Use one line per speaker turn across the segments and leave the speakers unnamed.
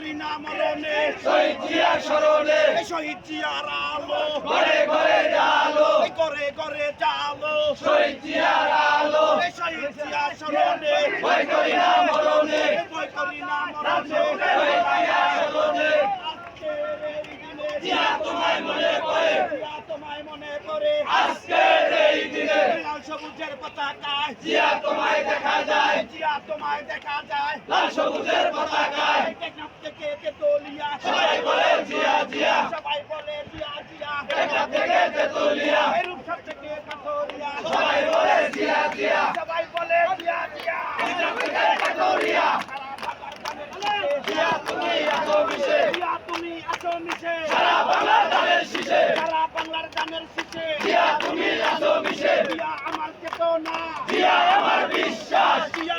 করি না মরণে
শহীদ জিয়ার স্মরণে
শহীদ জিয়ার আলো
ঘরে ঘরে জালো।
করে করে জালো।
শহীদ জিয়ার আলো
শহীদ জিয়ার স্মরণে
ভয় করি না মরণে।
ভয় করি না মরণে।
শহীদ জিয়ার স্মরণে
আজকের এই দিনে।
জিয়া তোমায় মনে পড়ে
জিয়া তোমায় মনে করে।
আজকের এই দিনে।
লাল সবুজের পতাকায়।
জিয়া তোমায় দেখা যায়।
জিয়া তোমায় দেখা যায়।
লাল সবুজের পতাকায়।
থেকে তেতুলিয়া এই থেকে কাঠোরিয়া
সবাই বলে জিয়া জিয়া।
সবাই বলে জিয়া জিয়া।
টেকনাফ থেকে তেতুলিয়া জিয়া তুমি এত মিশে
জিয়া তুমি আছো মিশে
সারা বাংলার ধানের শীষে।
সারা বাংলার গানের শিশে
জিয়া তুমি এত মিশে
জিয়া আমার চেতনা।
জিয়া আমার বিশ্বাস।
জিয়া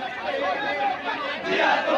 Día